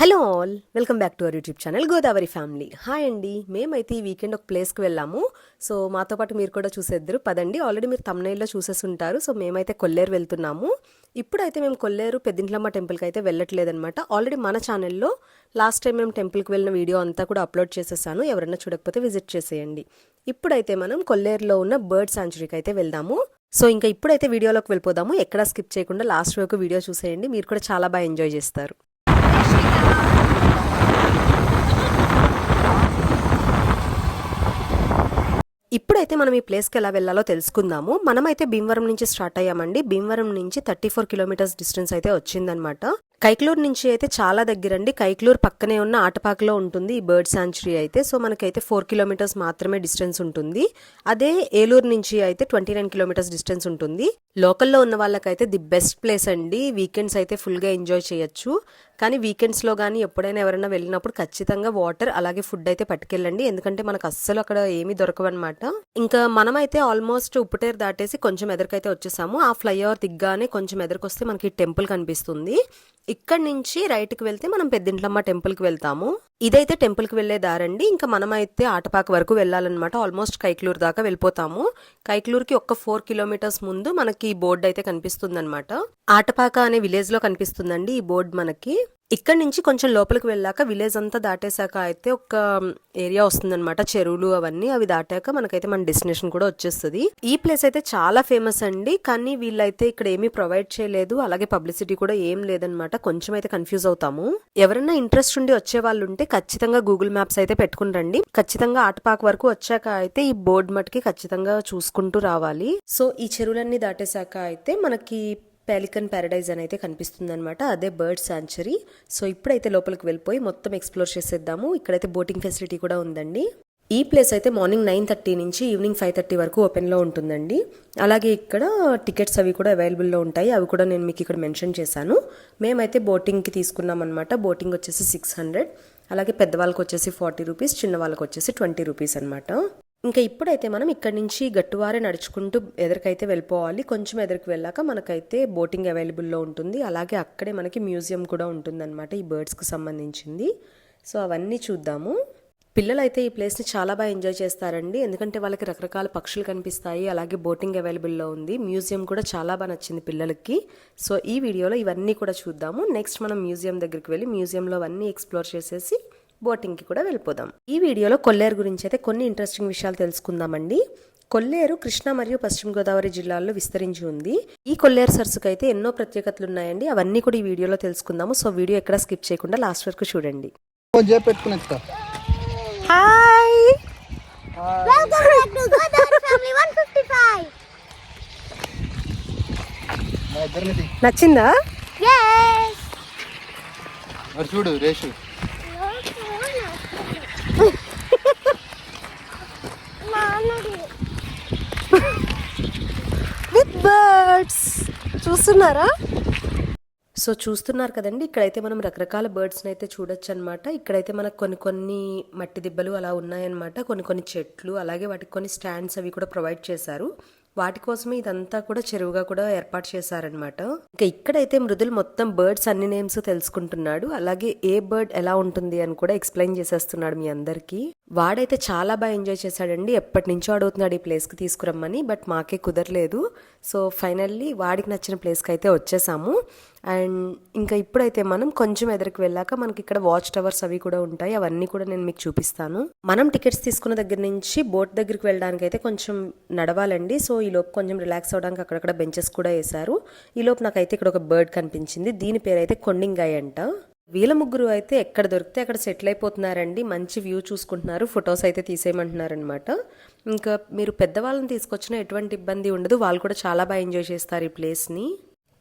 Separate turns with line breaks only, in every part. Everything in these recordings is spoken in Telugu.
Hello all welcome back to our YouTube channel Godavari family. Hi అండి మేమైతే ఈ వీకెండ్ ఒక ప్లేస్కి వెళ్ళాము. సో మాతో పాటు మీరు కూడా చూసేద్దరు. పదండి ఆల్రెడీ మీరు తమ్నైల్లో చూసేసి ఉంటారు. సో మేమైతే కొల్లేరు వెళ్తున్నాము. ఇప్పుడైతే మేము కొల్లేరు పెద్దింట్లమ్మ టెంపుల్కి అయితే వెళ్ళట్లేదనమాట ఆల్రెడీ మన ఛానల్లో లాస్ట్ టైం మేము టెంపుల్కి వెళ్ళిన వీడియో అంతా కూడా అప్లోడ్ చేసేసాను. ఎవరైనా చూడకపోతే విజిట్ చేసేయండి. ఇప్పుడైతే మనం కొల్లేరులో ఉన్న బర్డ్ సాంచురీకి అయితే వెళ్దాము. సో ఇంకా ఇప్పుడైతే వీడియోలోకి వెళ్ళిపోదాము. ఎక్కడా స్కిప్ చేయకుండా లాస్ట్ వరకు వీడియో చూసేయండి. మీరు కూడా చాలా బాగా ఎంజాయ్ చేస్తారు. ఇప్పుడైతే మనం ఈ ప్లేస్కి ఎలా వెళ్ళాలో తెలుసుకుందాము. మనమైతే భీమవరం నుంచి స్టార్ట్ అయ్యామండి. భీమవరం నుంచి థర్టీ ఫోర్ కిలోమీటర్స్ డిస్టెన్స్ అయితే వచ్చిందనమాట కైక్లూరు నుంచి అయితే చాలా దగ్గరండి. కైక్లూరు పక్కనే ఉన్న ఆటపాకలో ఉంటుంది ఈ బర్డ్ సాంచురీ అయితే. సో మనకైతే ఫోర్ కిలోమీటర్స్ మాత్రమే డిస్టెన్స్ ఉంటుంది. అదే ఏలూరు నుంచి అయితే ట్వంటీ నైన్ కిలోమీటర్స్ డిస్టెన్స్ ఉంటుంది. లోకల్లో ఉన్న వాళ్ళకైతే ది బెస్ట్ ప్లేస్ అండి. వీకెండ్స్ అయితే ఫుల్గా ఎంజాయ్ చేయొచ్చు. కానీ వీకెండ్స్లో కానీ ఎప్పుడైనా ఎవరైనా వెళ్ళినప్పుడు ఖచ్చితంగా వాటర్ అలాగే ఫుడ్ అయితే పట్టుకెళ్ళండి. ఎందుకంటే మనకు అస్సలు అక్కడ ఏమీ దొరకవన్నమాట. ఇంకా మనమైతే ఆల్మోస్ట్ ఉప్పుటేరు దాటేసి కొంచెం ఎదురుకైతే వచ్చేసాము. ఆ ఫ్లైఓవర్ దిగ్గానే కొంచెం ఎదురుకొస్తే మనకి టెంపుల్ కనిపిస్తుంది. ఇక్కడ నుంచి రైట్కి వెళ్తే మనం పెద్దింట్లమ్మ టెంపుల్కి వెళ్తాము. ఇదైతే టెంపుల్కి వెళ్ళే దారండి. ఇంకా మనమైతే ఆటపాక వరకు వెళ్ళాలన్నమాట. ఆల్మోస్ట్ కైక్లూరు దాకా వెళ్ళిపోతాము. కైక్లూరుకి ఒక ఫోర్ కిలోమీటర్స్ ముందు మనకి బోర్డు అయితే కనిపిస్తుంది అనమాట ఆటపాక అనే విలేజ్లో కనిపిస్తుందండి ఈ బోర్డు మనకి. ఇక్కడ నుంచి కొంచెం లోపలికి వెళ్ళాక విలేజ్ అంతా దాటేశాక అయితే ఒక ఏరియా వస్తుందన్నమాట. చెరువులు అవన్నీ అవి దాటాక మనకైతే మన డెస్టినేషన్ కూడా వచ్చేస్తుంది. ఈ ప్లేస్ అయితే చాలా ఫేమస్ అండి. కానీ వీళ్ళైతే ఇక్కడ ఏమీ ప్రొవైడ్ చేయలేదు. అలాగే పబ్లిసిటీ కూడా ఏం లేదనమాట కొంచెం అయితే కన్ఫ్యూజ్ అవుతాము. ఎవరైనా ఇంట్రెస్ట్ ఉండి వచ్చే వాళ్ళు ఉంటే ఖచ్చితంగా గూగుల్ మ్యాప్స్ అయితే పెట్టుకుని రండి. ఖచ్చితంగా ఆటపాక్ వరకు వచ్చాక అయితే ఈ బోర్డు మటుకి ఖచ్చితంగా చూసుకుంటూ రావాలి. సో ఈ చెరువులన్నీ దాటేశాక అయితే మనకి పెలికన్ ప్యారడైజ్ అని అయితే కనిపిస్తుంది అనమాట అదే బర్డ్ సాంచరీ సో ఇప్పుడైతే లోపలికి వెళ్ళిపోయి మొత్తం ఎక్స్ప్లోర్ చేసేద్దాము. ఇక్కడైతే బోటింగ్ ఫెసిలిటీ కూడా ఉందండి. ఈ ప్లేస్ అయితే మార్నింగ్ నైన్ థర్టీ నుంచి ఈవినింగ్ ఫైవ్ థర్టీ వరకు ఓపెన్లో ఉంటుందండి. అలాగే ఇక్కడ టికెట్స్ అవి కూడా అవైలబుల్లో ఉంటాయి. అవి కూడా నేను మీకు ఇక్కడ మెన్షన్ చేశాను. మేమైతే బోటింగ్కి తీసుకున్నాం అనమాట బోటింగ్ వచ్చేసి సిక్స్ హండ్రెడ్ అలాగే పెద్దవాళ్ళకి వచ్చేసి ఫార్టీ రూపీస్ చిన్న వాళ్ళకి వచ్చేసి ట్వంటీ రూపీస్ అనమాట ఇంకా ఇప్పుడైతే మనం ఇక్కడ నుంచి గట్టువారే నడుచుకుంటూ ఎదరికైతే వెళ్ళిపోవాలి కొంచెం ఎదురుకు వెళ్ళాక మనకైతే బోటింగ్ అవైలబుల్లో ఉంటుంది. అలాగే అక్కడే మనకి మ్యూజియం కూడా ఉంటుందన్నమాట ఈ బర్డ్స్కి సంబంధించింది. సో అవన్నీ చూద్దాము. పిల్లలు అయితే ఈ ప్లేస్ని చాలా బాగా ఎంజాయ్ చేస్తారండి. ఎందుకంటే వాళ్ళకి రకరకాల పక్షులు కనిపిస్తాయి అలాగే బోటింగ్ అవైలబుల్లో ఉంది. మ్యూజియం కూడా చాలా బాగా నచ్చింది పిల్లలకి. సో ఈ వీడియోలో ఇవన్నీ కూడా చూద్దాము. నెక్స్ట్ మనం మ్యూజియం దగ్గరికి వెళ్ళి మ్యూజియంలో అవన్నీ ఎక్స్ప్లోర్ చేసేసి బోటింగ్కి కూడా వెళ్ళిపోదాం. ఈ వీడియోలో కొల్లేరు గురించి అయితే కొన్ని ఇంట్రెస్టింగ్ విషయాలు తెలుసుకుందామండి. కొల్లేరు కృష్ణా మరియు పశ్చిమ గోదావరి జిల్లాల్లో విస్తరించి ఉంది. ఈ కొల్లేరు సరస్సుకు అయితే ఎన్నో ప్రత్యేకతలు ఉన్నాయండి. అవన్నీ కూడా ఈ వీడియోలో తెలుసుకుందాము. సో వీడియో ఎక్కడ స్కిప్ చేయకుండా లాస్ట్ వరకు చూడండి. Hi!
Welcome back to Godavari Family 155.
మా ఇద్దరిని తీ.
నచ్చిందా?
చూడు రేషు
విత్ బర్డ్స్ చూస్తున్నారా? సో చూస్తున్నారు కదండి. ఇక్కడైతే మనం రకరకాల బర్డ్స్ని అయితే చూడొచ్చు అనమాట ఇక్కడైతే మనకు కొన్ని కొన్ని మట్టి దిబ్బలు అలా ఉన్నాయన్నమాట కొన్ని కొన్ని చెట్లు అలాగే వాటికి కొన్ని స్టాండ్స్ అవి కూడా ప్రొవైడ్ చేశారు. వాటి కోసమే ఇదంతా కూడా చెరువుగా కూడా ఏర్పాటు చేశారనమాట ఇంకా ఇక్కడైతే మృదులు మొత్తం బర్డ్స్ అన్ని నేమ్స్ తెలుసుకుంటున్నాడు. అలాగే ఏ బర్డ్ ఎలా ఉంటుంది అని కూడా ఎక్స్ప్లెయిన్ చేసేస్తున్నాడు మీ అందరికీ. వాడైతే చాలా బాగా ఎంజాయ్ చేశాడండి. ఎప్పటి నుంచో అడుగుతున్నాడు ఈ ప్లేస్కి తీసుకురమ్మని బట్ మాకే కుదరలేదు. సో ఫైనల్లీ వాడికి నచ్చిన ప్లేస్కి అయితే వచ్చేసాము. అండ్ ఇంకా ఇప్పుడైతే మనం కొంచెం ఎదురుకు వెళ్ళాక మనకి ఇక్కడ వాచ్ టవర్స్ అవి కూడా ఉంటాయి. అవన్నీ కూడా నేను మీకు చూపిస్తాను. మనం టికెట్స్ తీసుకున్న దగ్గర నుంచి బోట్ దగ్గరికి వెళ్ళడానికి అయితే కొంచెం నడవాలండి. సో ఈ లోపు కొంచెం రిలాక్స్ అవడానికి అక్కడక్కడ బెంచెస్ కూడా వేశారు. ఈ లోపు నాకైతే ఇక్కడ ఒక బర్డ్ కనిపించింది. దీని పేరు అయితే కొండింగాయ్ అంట. వీళ్ళ ముగ్గురు అయితే ఎక్కడ దొరికితే అక్కడ సెటిల్ అయిపోతున్నారండి. మంచి వ్యూ చూసుకుంటున్నారు. ఫొటోస్ అయితే తీసేయమంటున్నారనమాట ఇంకా మీరు పెద్దవాళ్ళని తీసుకొచ్చినా ఎటువంటి ఇబ్బంది ఉండదు. వాళ్ళు కూడా చాలా బాగా ఎంజాయ్ చేస్తారు ఈ ప్లేస్ని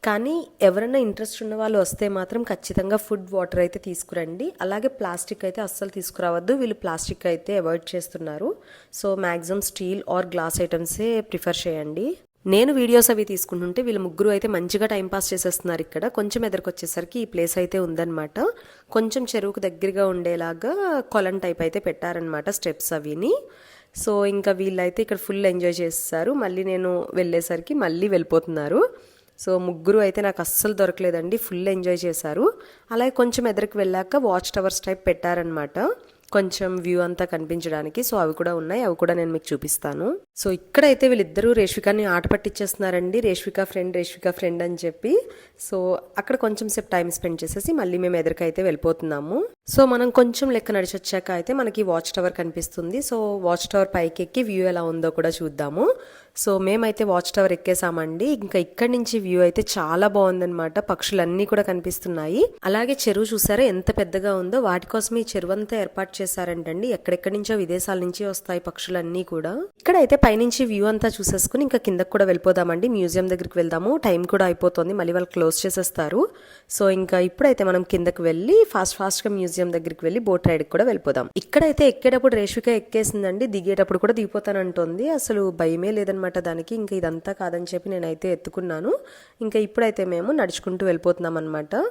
కానీ ఎవరైనా ఇంట్రెస్ట్ ఉన్న వాళ్ళు వస్తే మాత్రం ఖచ్చితంగా ఫుడ్ వాటర్ అయితే తీసుకురండి. అలాగే ప్లాస్టిక్ అయితే అస్సలు తీసుకురావద్దు. వీళ్ళు ప్లాస్టిక్ అయితే అవాయిడ్ చేస్తున్నారు. So maximum steel or glass ఐటమ్సే prefer చేయండి. నేను వీడియోస్ అవి తీసుకుంటుంటే వీళ్ళు ముగ్గురు అయితే మంచిగా టైంపాస్ చేసేస్తున్నారు ఇక్కడ. కొంచెం ఎదురుకొచ్చేసరికి ఈ ప్లేస్ అయితే ఉందన్నమాట. కొంచెం చెరువుకు దగ్గరగా ఉండేలాగా కొలం టైప్ అయితే పెట్టారనమాట స్టెప్స్ అవిని. సో ఇంకా వీళ్ళైతే ఇక్కడ ఫుల్ ఎంజాయ్ చేస్తారు మళ్ళీ నేను వెళ్ళేసరికి మళ్ళీ వెళ్ళిపోతున్నారు. సో ముగ్గురు అయితే నాకు అస్సలు దొరకలేదండి. ఫుల్ ఎంజాయ్ చేశారు. అలాగే కొంచెం ఎదురుకు వెళ్ళాక వాచ్ టవర్స్ టైప్ పెట్టారనమాట కొంచెం వ్యూ అంతా కనిపించడానికి. సో అవి కూడా ఉన్నాయి. అవి కూడా నేను మీకు చూపిస్తాను. సో ఇక్కడైతే వీళ్ళిద్దరూ రేష్వికాని ఆట పట్టించేస్తున్నారండి రేష్విక ఫ్రెండ్ రేష్విక ఫ్రెండ్ అని చెప్పి. సో అక్కడ కొంచెం సేపు టైం స్పెండ్ చేసేసి మళ్ళీ మేము ఎదురుకైతే వెళ్ళిపోతున్నాము. సో మనం కొంచెం లెక్క నడిచొచ్చాక అయితే మనకి వాచ్ టవర్ కనిపిస్తుంది. సో వాచ్ టవర్ పైకి ఎక్కి వ్యూ ఎలా ఉందో కూడా చూద్దాము. సో మేమైతే వాచ్ టవర్ ఎక్కేసామండి. ఇంకా ఇక్కడి నుంచి వ్యూ అయితే చాలా బాగుందనమాట పక్షులన్నీ కూడా కనిపిస్తున్నాయి. అలాగే చెరువు చూసారా ఎంత పెద్దగా ఉందో. వాటి కోసం ఈ చెరువు అంతా ఏర్పాటు చేశారంటండి. ఎక్కడెక్కడి నుంచో విదేశాల నుంచి వస్తాయి పక్షులన్నీ కూడా. ఇక్కడైతే పైనుంచి వ్యూ అంతా చూసేసుకుని ఇంకా కిందకు కూడా వెళ్ళిపోదామండి. మ్యూజియం దగ్గరికి వెళ్దాము. టైం కూడా అయిపోతుంది. మళ్ళీ వాళ్ళు క్లోజ్ చేసేస్తారు. సో ఇంకా ఇప్పుడైతే మనం కిందకు వెళ్ళి ఫాస్ట్ ఫాస్ట్గా మ్యూజియం దగ్గరికి వెళ్ళి బోట్ రైడ్ కూడా వెళ్ళిపోదాం. ఇక్కడైతే ఎక్కేటప్పుడు రేషిక ఎక్కేసిందండి. దిగేటప్పుడు కూడా దిగిపోతానంటోంది. అసలు భయమే లేదనమాట దానికి. ఇంకా ఇదంతా కాదని చెప్పి నేనైతే ఎత్తుకున్నాను. ఇంకా ఇప్పుడైతే మేము నడుచుకుంటూ వెళ్ళిపోతున్నాం అనమాట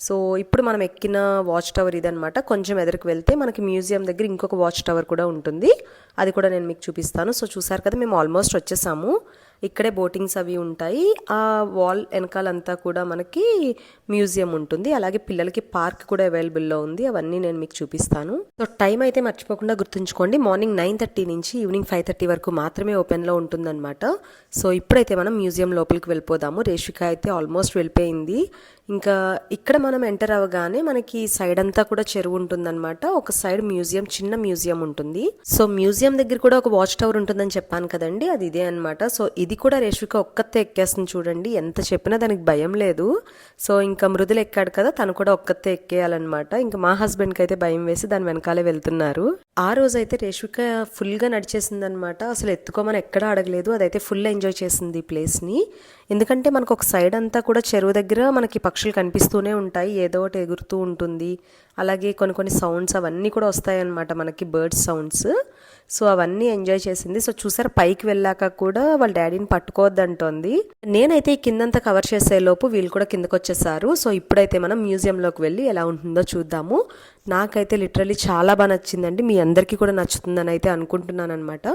సో ఇప్పుడు మనం ఎక్కిన వాచ్ టవర్ ఇదనమాట కొంచెం ఎదురుకు వెళ్తే మనకి మ్యూజియం దగ్గర ఇంకొక వాచ్ టవర్ కూడా ఉంటుంది. అది కూడా నేను మీకు చూపిస్తాను. సో చూసారు కదా మేము ఆల్మోస్ట్ వచ్చేసాము. ఇక్కడే బోటింగ్స్ అవి ఉంటాయి. ఆ వాల్ వెనకాలంతా కూడా మనకి మ్యూజియం ఉంటుంది. అలాగే పిల్లలకి పార్క్ కూడా అవైలబుల్లో ఉంది. అవన్నీ నేను మీకు చూపిస్తాను. సో టైం అయితే మర్చిపోకుండా గుర్తుంచుకోండి. మార్నింగ్ నైన్ థర్టీ నుంచి ఈవినింగ్ ఫైవ్ థర్టీ వరకు మాత్రమే ఓపెన్లో ఉంటుందన్నమాట. సో ఇప్పుడైతే మనం మ్యూజియం లోపలికి వెళ్ళిపోదాము. రేషిక అయితే ఆల్మోస్ట్ వెళ్ళిపోయింది. ఇంకా ఇక్కడ మనం ఎంటర్ అవ్వగానే మనకి సైడ్ అంతా కూడా చెరువు ఉంటుందన్నమాట. ఒక సైడ్ మ్యూజియం చిన్న మ్యూజియం ఉంటుంది. సో మ్యూజియం దగ్గర కూడా ఒక వాచ్ టవర్ ఉంటుందని చెప్పాను కదండి అది ఇదే అన్నమాట. సో ఇది కూడా రేష్విక ఒక్కతే ఎక్కేస్తుంది చూడండి ఎంత చెప్పినా దానికి భయం లేదు. సో ఇంకా మృదులు ఎక్కాడు కదా తను కూడా ఒక్కతే ఎక్కేయాలన్నమాట. ఇంకా మా హస్బెండ్కి అయితే భయం వేసి దాని వెనకాలే వెళ్తున్నారు. ఆ రోజు అయితే రేష్విక ఫుల్గా నడిచేసింది అనమాట అసలు ఎత్తుకోమని ఎక్కడ అడగలేదు అదైతే ఫుల్ ఎంజాయ్ చేసింది ఈ ప్లేస్ని. ఎందుకంటే మనకు ఒక సైడ్ అంతా కూడా చెరువు దగ్గర మనకి పక్షులు కనిపిస్తూనే ఉంటాయి. ఏదో ఒకటి ఎగురుతూ ఉంటుంది. అలాగే కొన్ని కొన్ని సౌండ్స్ అవన్నీ కూడా వస్తాయన్నమాట మనకి బర్డ్స్ సౌండ్స్ సో అవన్నీ ఎంజాయ్ చేసింది. సో చూసారు పైకి వెళ్ళాక కూడా వాళ్ళ డాడీని పట్టుకోవద్దంటోంది. నేనైతే ఈ కిందంతా కవర్ చేసే లోపు వీళ్ళు కూడా కిందకు వచ్చేసారు సో ఇప్పుడైతే మనం మ్యూజియంలోకి వెళ్ళి ఎలా ఉంటుందో చూద్దాము. నాకైతే లిటరలీ చాలా బాగా నచ్చిందండి. మీ అందరికీ కూడా నచ్చుతుందని అయితే అనుకుంటున్నాను అనమాట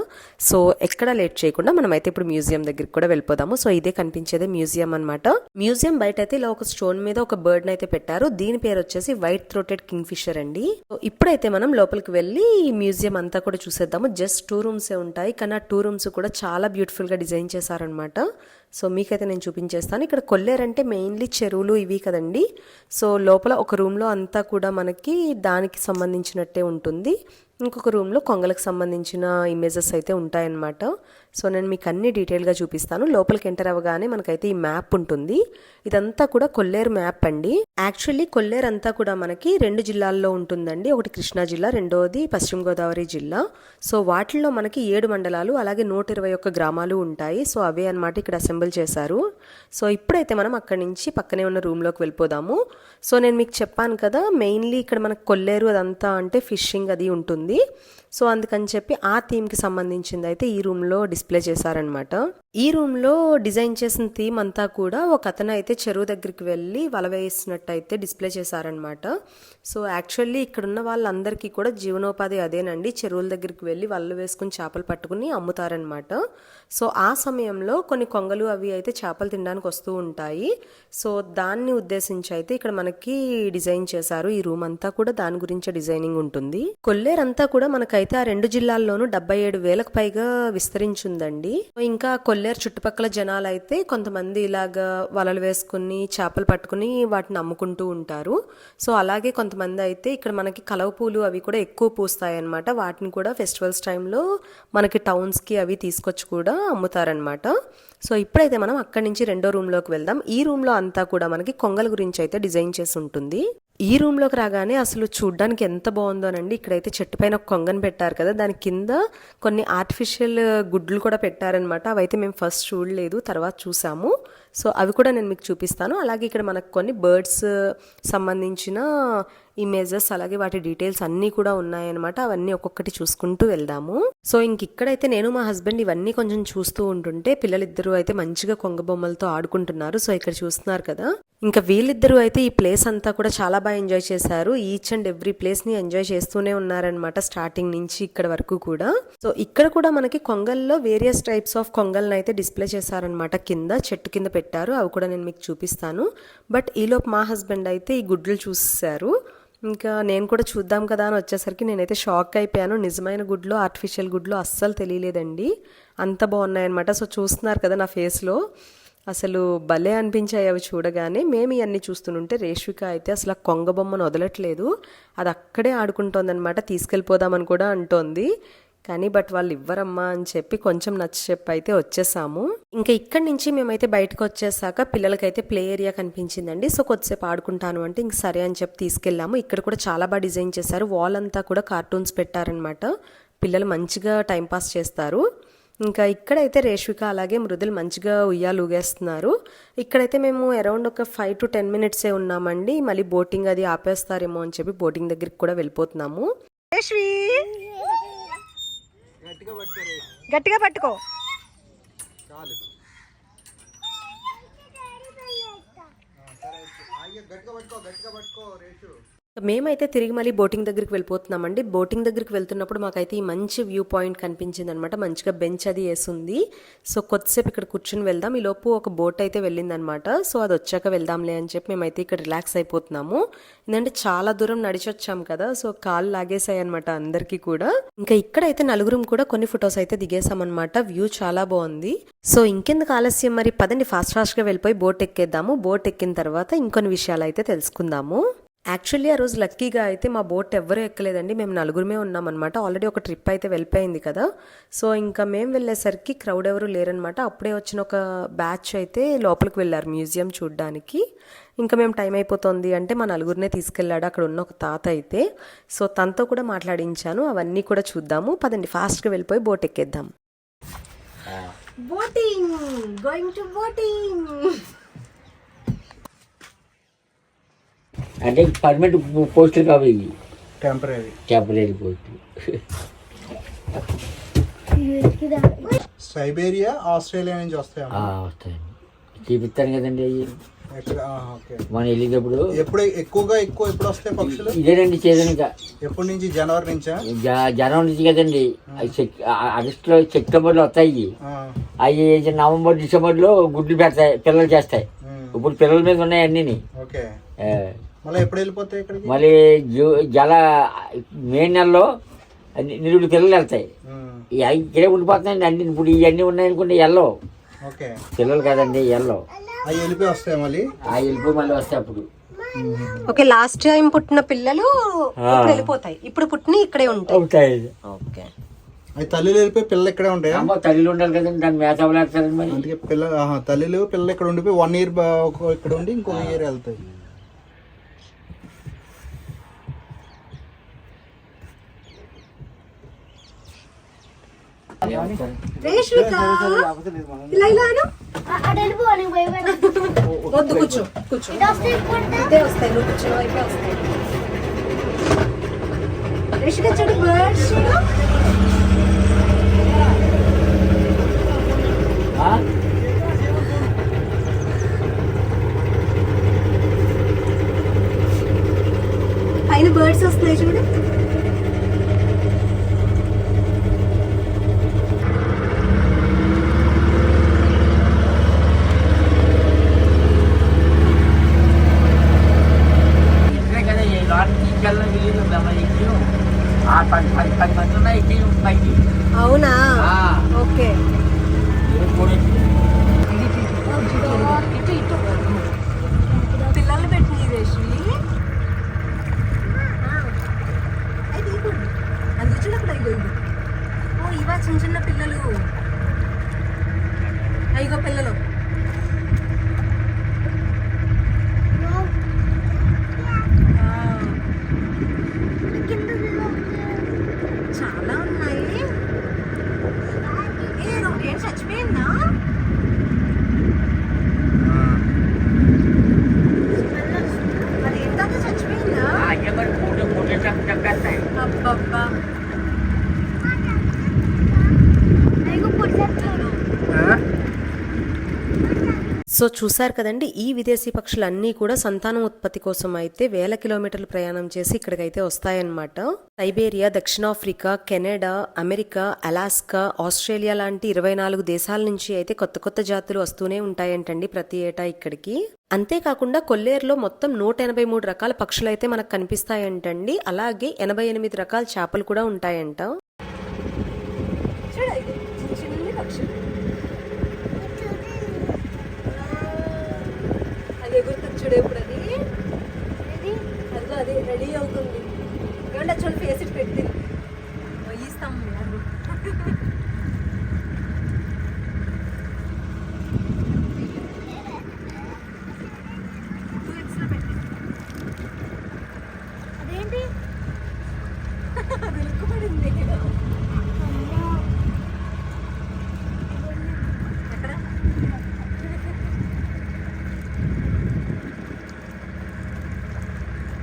సో ఎక్కడ లేట్ చేయకుండా మనం అయితే ఇప్పుడు మ్యూజియం దగ్గరికి కూడా వెళ్ళిపోదాము. సో ఇదే కనిపించేదే మ్యూజియం అనమాట మ్యూజియం బయట అయితే ఇలా ఒక స్టోన్ మీద ఒక బర్డ్ని అయితే పెట్టారు. దీని పేరు వచ్చేసి వైట్ థ్రోటెడ్ కింగ్ ఫిషర్ అండి. సో ఇప్పుడైతే మనం లోపలికి వెళ్ళి మ్యూజియం అంతా కూడా చూసేద్దాము. జస్ట్ టూ రూమ్స్ ఏ ఉంటాయి కానీ ఆ టూ రూమ్స్ కూడా చాలా బ్యూటిఫుల్గా డిజైన్ చేశారనమాట సో మీకైతే నేను చూపించేస్తాను. ఇక్కడ కొల్లేరంటే మెయిన్లీ చెరువులు ఇవి కదండి. సో లోపల ఒక రూమ్లో అంతా కూడా మనకి దానికి సంబంధించినట్టే ఉంటుంది. ఇంకొక రూమ్లో కొంగలకు సంబంధించిన ఇమేజెస్ అయితే ఉంటాయన్నమాట. సో నేను మీకు అన్ని డీటెయిల్గా చూపిస్తాను. లోపలికి ఎంటర్ అవ్వగానే మనకైతే ఈ మ్యాప్ ఉంటుంది. ఇదంతా కూడా కొల్లేరు మ్యాప్ అండి. యాక్చువల్లీ కొల్లేరు అంతా కూడా మనకి రెండు జిల్లాల్లో ఉంటుందండి. ఒకటి కృష్ణా జిల్లా రెండోది పశ్చిమ గోదావరి జిల్లా. సో వాటిల్లో మనకి ఏడు మండలాలు అలాగే నూట ఇరవై ఒక్క గ్రామాలు ఉంటాయి. సో అవే అన్నమాట ఇక్కడ అసెంబుల్ చేశారు. సో ఇప్పుడైతే మనం అక్కడి నుంచి పక్కనే ఉన్న రూమ్లోకి వెళ్ళిపోదాము. సో నేను మీకు చెప్పాను కదా మెయిన్లీ ఇక్కడ మనకు కొల్లేరు అదంతా అంటే ఫిషింగ్ అది ఉంటుంది. సో అందుకని చెప్పి ఆ థీమ్కి సంబంధించింది అయితే ఈ రూమ్లో డిస్ప్లే చేశారనమాట ఈ రూమ్లో డిజైన్ చేసిన థీమ్ అంతా కూడా ఒక అతను అయితే చెరువు దగ్గరికి వెళ్ళి వల వేసినట్టు అయితే డిస్ప్లే చేశారనమాట సో యాక్చువల్లీ ఇక్కడ ఉన్న వాళ్ళందరికీ కూడా జీవనోపాధి అదేనండి. చెరువుల దగ్గరికి వెళ్ళి వలలు వేసుకుని చేపలు పట్టుకుని అమ్ముతారనమాట సో ఆ సమయంలో కొన్ని కొంగలు అవి అయితే చేపలు తినడానికి వస్తూ ఉంటాయి. సో దాన్ని ఉద్దేశించి అయితే ఇక్కడ మనకి డిజైన్ చేశారు. ఈ రూమ్ అంతా కూడా దాని గురించే డిజైనింగ్ ఉంటుంది. కొల్లేరంతా కూడా మనకైతే ఆ రెండు జిల్లాల్లోనూ డెబ్బై ఏడు వేలకు పైగా విస్తరించిందండి. ఇంకా కొల్లేరు చుట్టుపక్కల జనాలు అయితే కొంతమంది ఇలాగా వలలు వేసుకుని చేపలు పట్టుకుని వాటిని అమ్ముకుంటూ ఉంటారు. సో అలాగే కొంతమంది అయితే ఇక్కడ మనకి కలవ పూలు అవి కూడా ఎక్కువ పూస్తాయి అనమాట వాటిని కూడా ఫెస్టివల్స్ టైంలో మనకి టౌన్స్కి అవి తీసుకొచ్చి కూడా అమ్ముతారనమాట సో ఇప్పుడైతే మనం అక్కడి నుంచి రెండో రూమ్లోకి వెళ్దాం. ఈ రూమ్లో అంతా కూడా మనకి కొంగల గురించి అయితే డిజైన్ చేసి ఉంటుంది. ఈ రూమ్లోకి రాగానే అసలు చూడ్డానికి ఎంత బాగుందోనండి ఇక్కడైతే చెట్టు పైన ఒక కొంగను పెట్టారు కదా. దాని కింద కొన్ని ఆర్టిఫిషియల్ గుడ్లు కూడా పెట్టారనమాట అవైతే మేము ఫస్ట్ చూడలేదు తర్వాత చూసాము. సో అవి కూడా నేను మీకు చూపిస్తాను. అలాగే ఇక్కడ మనకు కొన్ని బర్డ్స్ సంబంధించిన ఇమేజెస్ అలాగే వాటి డీటెయిల్స్ అన్నీ కూడా ఉన్నాయన్నమాట. అవన్నీ ఒక్కొక్కటి చూసుకుంటూ వెళ్దాము. సో ఇంక ఇక్కడైతే నేను మా హస్బెండ్ ఇవన్నీ కొంచెం చూస్తూ ఉంటుంటే పిల్లలిద్దరూ అయితే మంచిగా కొంగ బొమ్మలతో ఆడుకుంటున్నారు. సో ఇక్కడ చూస్తున్నారు కదా. ఇంకా వీళ్ళిద్దరూ అయితే ఈ ప్లేస్ అంతా కూడా చాలా బాగా ఎంజాయ్ చేశారు. ఈచ్ అండ్ ఎవ్రీ ప్లేస్ని ఎంజాయ్ చేస్తూనే ఉన్నారనమాట స్టార్టింగ్ నుంచి ఇక్కడ వరకు కూడా. సో ఇక్కడ కూడా మనకి కొంగల్లో వేరియస్ టైప్స్ ఆఫ్ కొంగల్ని అయితే డిస్ప్లే చేశారనమాట కింద చెట్టు కింద పెట్టి పెట్టారు అవి కూడా నేను మీకు చూపిస్తాను. బట్ ఈలోపు మా హస్బెండ్ అయితే ఈ గుడ్లు చూసేశారు ఇంకా నేను కూడా చూద్దాం కదా అని వచ్చేసరికి నేనైతే షాక్ అయిపోయాను. నిజమైన గుడ్లు ఆర్టిఫిషియల్ గుడ్లు అస్సలు తెలియలేదండి. అంత బాగున్నాయన్నమాట. సో చూస్తున్నారు కదా నా ఫేస్లో. అసలు భలే అనిపించాయి అవి చూడగానే. మేము ఇవన్నీ చూస్తుంటే రేష్విక అయితే అసలు ఆ కొంగ బొమ్మను వదలట్లేదు. అది అక్కడే ఆడుకుంటోందనమాట తీసుకెళ్ళిపోదామని కూడా అంటోంది. కానీ బట్ వాళ్ళు ఇవ్వరమ్మా అని చెప్పి కొంచెం నచ్చ చెప్పి అయితే వచ్చేసాము. ఇంకా ఇక్కడి నుంచి మేమైతే బయటకు వచ్చేసాక పిల్లలకైతే ప్లే ఏరియా కనిపించిందండి. సో కొద్దిసేపు ఆడుకుంటాను అంటే ఇంక సరే అని చెప్పి తీసుకెళ్ళాము. ఇక్కడ కూడా చాలా బాగా డిజైన్ చేశారు. వాల్ అంతా కూడా కార్టూన్స్ పెట్టారనమాట పిల్లలు మంచిగా టైంపాస్ చేస్తారు. ఇంకా ఇక్కడైతే రేష్విక అలాగే మృదులు మంచిగా ఉయ్యాలు ఊగేస్తున్నారు. ఇక్కడైతే మేము అరౌండ్ ఒక ఫైవ్ టు టెన్ మినిట్సే ఉన్నామండి. మళ్ళీ బోటింగ్ అది ఆపేస్తారేమో అని చెప్పి బోటింగ్ దగ్గరికి కూడా వెళ్ళిపోతున్నాము. రేష్వి
గట్టిగా పట్టుకో.
గట్టిగా పట్టుకో
గట్టిగా పట్టుకో రేషు
మేమైతే తిరిగి మళ్ళీ బోటింగ్ దగ్గరికి వెళ్ళిపోతున్నామండి. బోటింగ్ దగ్గరికి వెళ్తున్నప్పుడు మాకైతే ఈ మంచి వ్యూ పాయింట్ కనిపించింది అనమాట మంచిగా బెంచ్ అది వేసింది. సో కొద్దిసేపు ఇక్కడ కూర్చుని వెళ్దాం. ఈ లోపు ఒక బోట్ అయితే వెళ్ళిందనమాట. సో అది వచ్చాక వెళ్దాంలే అని చెప్పి మేమైతే ఇక్కడ రిలాక్స్ అయిపోతున్నాము. ఎందుకంటే చాలా దూరం నడిచి వచ్చాం కదా సో కాళ్ళు లాగేసాయి అనమాట అందరికీ కూడా. ఇంకా ఇక్కడైతే నలుగురం కూడా కొన్ని ఫొటోస్ అయితే దిగేసామన్నమాట వ్యూ చాలా బాగుంది. సో ఇంకెందుకు ఆలస్యం? మరి పదండి ఫాస్ట్ ఫాస్ట్గా వెళ్ళిపోయి బోట్ ఎక్కేద్దాము. బోట్ ఎక్కిన తర్వాత ఇంకొన్ని విషయాలు అయితే తెలుసుకుందాము. యాక్చువల్లీ ఆ రోజు లక్కీగా అయితే మా బోట్ ఎవ్వరూ ఎక్కలేదండి. మేము నలుగురమే ఉన్నామన్నమాట ఆల్రెడీ ఒక ట్రిప్ అయితే వెళ్ళిపోయింది కదా. సో ఇంకా మేము వెళ్ళేసరికి క్రౌడ్ ఎవరు లేరనమాట అప్పుడే వచ్చిన ఒక బ్యాచ్ అయితే లోపలికి వెళ్ళారు మ్యూజియం చూడడానికి. ఇంకా మేము టైం అయిపోతుంది అంటే మా నలుగురినే తీసుకెళ్ళాడు అక్కడ ఉన్న ఒక తాత అయితే. సో తనతో కూడా మాట్లాడించాను. అవన్నీ కూడా చూద్దాము. పదండి ఫాస్ట్గా వెళ్ళిపోయి బోట్ ఎక్కేద్దాం. బోటింగ్ గోయింగ్ టు బోటింగ్
అంటే పర్మనెంట్ పోస్టులు కావు ఇవి.
టెంపరీ.
టెంపరీ పోస్టులు
సైబేరియా ఆస్ట్రేలియా నుంచి వస్తాయమ్మా.
ఆ, వస్తాయండి చూపిస్తాను కదండి అవి. మనం వెళ్ళేటప్పుడు
ఎప్పుడు? ఎక్కువగా ఎక్కువ ఎప్పుడు వస్తాయి పక్షులు?
ఇదేనండి సీజన్ ఇంకా.
ఎప్పటి నుంచి? జనవరి నుంచా?
జనవరి నుంచి కదండి. అవి సెక్- ఆ- ఆగస్టులో సెప్టెంబర్లో వస్తాయి అవి నవంబర్ డిసెంబర్లో గుడ్లు పెడతాయి పిల్లలు చేస్తాయి. ఇప్పుడు పిల్లల మీద ఉన్నాయి అన్నీ
ఓకే. మళ్ళీ ఎప్పుడు వెళ్ళిపోతాయి ఇక్కడికి?
మళ్ళీ జూ జల మే నెలలో అన్ని నిరుడు పిల్లలు వెళ్తాయి. ఇక్కడే ఉండిపోతున్నాయండి అన్ని ఇప్పుడు ఇవన్నీ ఉన్నాయనుకుంటే ఎల్లో.
ఓకే.
పిల్లలు కాదండి ఎల్లో.
అవి వెళ్ళిపోయి వస్తాయి మళ్ళీ?
వెళ్ళిపోయి మళ్ళీ వస్తాయి అప్పుడు.
ఓకే లాస్ట్ టైం పుట్టిన పిల్లలు ఇప్పుడు వెళ్ళిపోతాయి. ఇప్పుడు పుట్టిన ఇక్కడే ఉంటాయి. ఓకే.
అవి తల్లిలు వెళ్ళిపోయి పిల్లలు ఇక్కడే ఉంటాయా?
అమ్మో తల్లిలు ఉండాలి కదండి దాన్ని మేత అవ్వలేస్తారండి మరి.
అందుకే పిల్ల ఆహా, తల్లిలు పిల్లలు ఇక్కడ ఉండిపోయి వన్ ఇయర్ ఇక్కడ ఉండి ఇంకొక ఇయర్ వెళ్తాయి
అటు వెళ్ళిపోవాలి భయపడ
వద్దు కూర్చో కూర్చో. ఇదే వస్తాయి నువ్వు కూర్చున్న వైపే వస్తాయి. రిషిక చూడు బర్డ్స్ చూడు
perfect.
Ababa. సో చూశారు కదండి ఈ విదేశీ పక్షులన్నీ కూడా సంతానం ఉత్పత్తి కోసం అయితే వేల కిలోమీటర్లు ప్రయాణం చేసి ఇక్కడికైతే వస్తాయన్నమాట. సైబేరియా దక్షిణాఫ్రికా కెనడా అమెరికా అలాస్కా ఆస్ట్రేలియా లాంటి ఇరవై నాలుగు దేశాల నుంచి అయితే కొత్త కొత్త జాతులు వస్తూనే ఉంటాయంటండి ప్రతి ఏటా ఇక్కడికి. అంతేకాకుండా కొల్లేరులో మొత్తం నూట ఎనభై మూడు రకాల పక్షులు అయితే మనకు కనిపిస్తాయంటండి. అలాగే ఎనభై ఎనిమిది రకాల చేపలు కూడా ఉంటాయంట
అది ఎగురుతుంది చూడు ఎప్పుడు అది అదిగో అది రెడీ అవుతుంది ఏమంటే చూడండి ఫేస్ ఇట్ పెట్టింది ఇస్తాం
అదేంటి
వెలుక్కుపడింది ఎక్కడ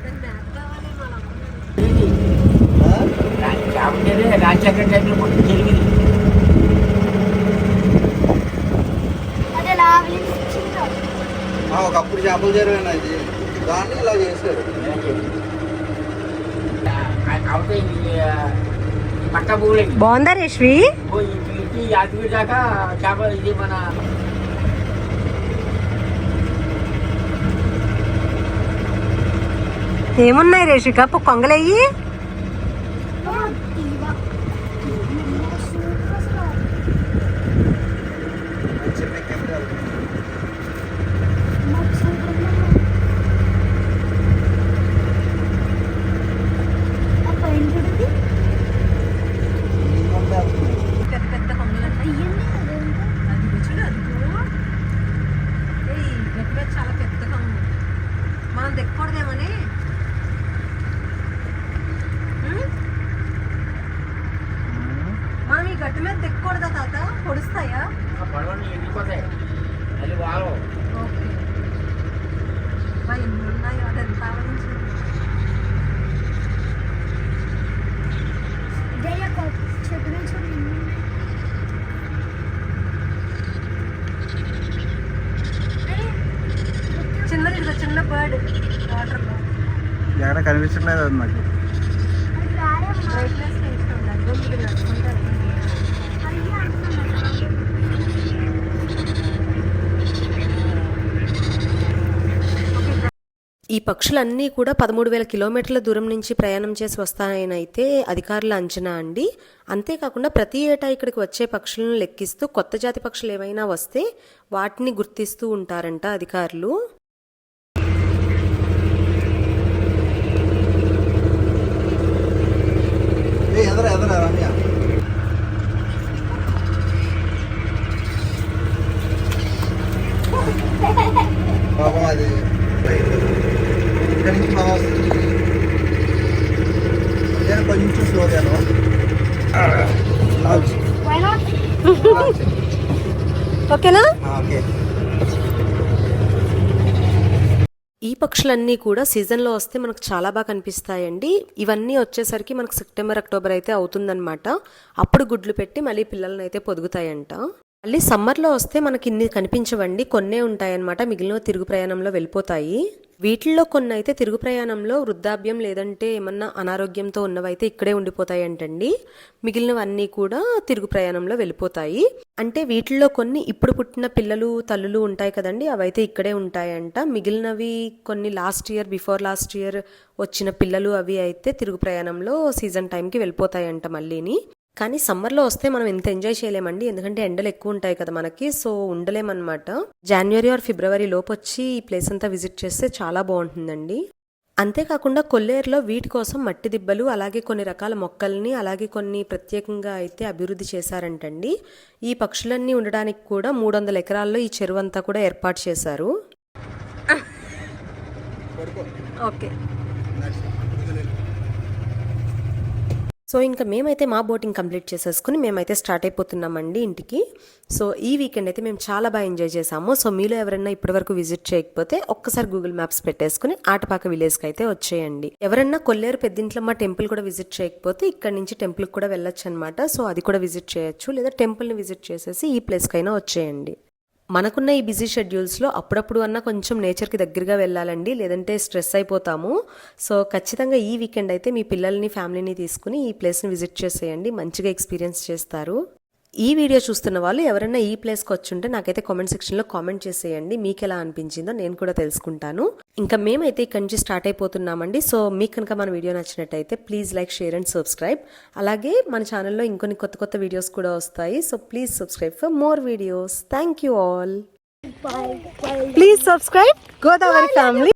దాని మ్యాప్ కావాలి మన
కాబట్టి రాజశేఖర టైంలో మొత్తం జరిగింది.
ఒకప్పుడు చేపల చెరువేనా ఇది. దాన్ని ఇలా చేశారు.
బాగుందా రేష్వి
యాదగిరి దాకా చేప ఇది మన
ఏమున్నాయి రేషిక కొంగలయ్యి
చిన్న కెమెరాలు ఇంకొంత వెళ్తున్నాయి.
పెద్ద పెద్ద కొంగలు అది చూడు అదిగో ఏయ్ గట్టి మీద చాలా పెద్ద కొంగ మనం దిక్కకూడదేమని ఉం? మనం ఈ గట్టి మీద దిక్కకూడదా తాత పొడుస్తాయా
ఆ పడవలు ఎండిపోతాయి మళ్ళీ వారం
ఓకే అబ్బా, ఎన్ని ఉన్నాయో అది ఎంత ఆలోచించింది
చెట్టు నుంచి
చిన్నది ఇదిగో చిన్న బర్డ్ వాటర్
ఎక్కడ కనిపించట్లేదు అది నాకు.
ఈ పక్షులన్నీ కూడా పదమూడు వేల కిలోమీటర్ల దూరం నుంచి ప్రయాణం చేసి వస్తాయని అయితే అధికారుల అంచనా అండి. అంతేకాకుండా ప్రతి ఏటా ఇక్కడికి వచ్చే పక్షులను లెక్కిస్తూ కొత్త జాతి పక్షులు ఏవైనా వస్తే వాటిని గుర్తిస్తూ ఉంటారంట అధికారులు.
ఏ ఎదరా ఎదరా రమ్య పాపం అది ఇక్కడి నుంచి బాగా వస్తుంది నేను కొంచెం స్లో చేయాలి
ఓకేనా
ఓకే
ఈ పక్షులన్నీ కూడా సీజన్లో వస్తే మనకు చాలా బాగా కనిపిస్తాయండి. ఇవన్నీ వచ్చేసరికి మనకు సెప్టెంబర్ అక్టోబర్ అయితే అవుతుందన్నమాట. అప్పుడు గుడ్లు పెట్టి మళ్ళీ పిల్లల్ని అయితే పొదుగుతాయంట. మళ్ళీ సమ్మర్లో వస్తే మనకి ఇన్ని కనిపించవండి. కొన్నే ఉంటాయన్నమాట. మిగిలిన తిరుగు ప్రయాణంలో వెళ్ళిపోతాయి. వీటిల్లో కొన్ని అయితే తిరుగు ప్రయాణంలో వృద్ధాప్యం లేదంటే ఏమన్నా అనారోగ్యంతో ఉన్నవైతే ఇక్కడే ఉండిపోతాయంటండి మిగిలినవన్నీ కూడా తిరుగు ప్రయాణంలో వెళ్ళిపోతాయి. అంటే వీటిల్లో కొన్ని ఇప్పుడు పుట్టిన పిల్లలు తల్లులు ఉంటాయి కదండి. అవైతే ఇక్కడే ఉంటాయంట. మిగిలినవి కొన్ని last year before last year వచ్చిన పిల్లలు అవి అయితే తిరుగు ప్రయాణంలో సీజన్ టైంకి వెళ్ళిపోతాయంట మళ్ళీని. కానీ సమ్మర్లో వస్తే మనం ఎంత ఎంజాయ్ చేయలేమండి. ఎందుకంటే ఎండలు ఎక్కువ ఉంటాయి కదా మనకి. సో ఉండలేమన్నమాట. జనవరి ఆర్ ఫిబ్రవరి లోపు వచ్చి ఈ ప్లేస్ అంతా విజిట్ చేస్తే చాలా బాగుంటుందండి. అంతేకాకుండా కొల్లేరులో వీటి కోసం మట్టి దిబ్బలు అలాగే కొన్ని రకాల మొక్కల్ని అలాగే కొన్ని ప్రత్యేకంగా అయితే అభివృద్ధి చేశారంటండి. ఈ పక్షులన్నీ ఉండడానికి కూడా మూడు వందల ఎకరాల్లో ఈ చెరువు అంతా కూడా ఏర్పాటు చేశారు.
ఓకే.
సో ఇంకా మేమైతే మా బోటింగ్ కంప్లీట్ చేసేసుకుని మేమైతే స్టార్ట్ అయిపోతున్నామండి ఇంటికి. సో ఈ వీకెండ్ అయితే మేము చాలా బాగా ఎంజాయ్ చేసాము సో మీలో ఎవరైనా ఇప్పటివరకు విజిట్ చేయకపోతే ఒక్కసారి గూగుల్ మ్యాప్స్ పెట్టేసుకుని ఆటపాక విలేజ్కి అయితే వచ్చేయండి. ఎవరైనా కొల్లేరు పెద్దింట్లమ్మ టెంపుల్ కూడా విజిట్ చేయకపోతే ఇక్కడ నుంచి టెంపుల్కి కూడా వెళ్ళొచ్చు అనమాట సో అది కూడా విజిట్ చేయొచ్చు. లేదా టెంపుల్ని విజిట్ చేసేసి ఈ ప్లేస్కైనా వచ్చేయండి. మనకున్న ఈ బిజీ షెడ్యూల్స్లో అప్పుడప్పుడు అన్నా కొంచెం నేచర్కి దగ్గరగా వెళ్ళాలండి లేదంటే స్ట్రెస్ అయిపోతాము. సో ఖచ్చితంగా ఈ వీకెండ్ అయితే మీ పిల్లల్ని ఫ్యామిలీని తీసుకుని ఈ ప్లేస్ని విజిట్ చేసేయండి. మంచిగా ఎక్స్పీరియన్స్ చేస్తారు. ఈ వీడియో చూస్తున్న వాళ్ళు ఎవరైనా ఈ ప్లేస్కి వచ్చుంటే నాకైతే కామెంట్ సెక్షన్లో కామెంట్ చేసేయండి. మీకు ఎలా అనిపించిందో నేను కూడా తెలుసుకుంటాను. ఇంకా మేమైతే ఇక్కడి నుంచి స్టార్ట్ అయిపోతున్నామండి. సో మీకు కనుక మన వీడియో నచ్చినట్టయితే please like share and subscribe అలాగే మన ఛానల్లో ఇంకొన్ని కొత్త కొత్త వీడియోస్ కూడా వస్తాయి. So please subscribe for more videos thank you all please subscribe Godavari family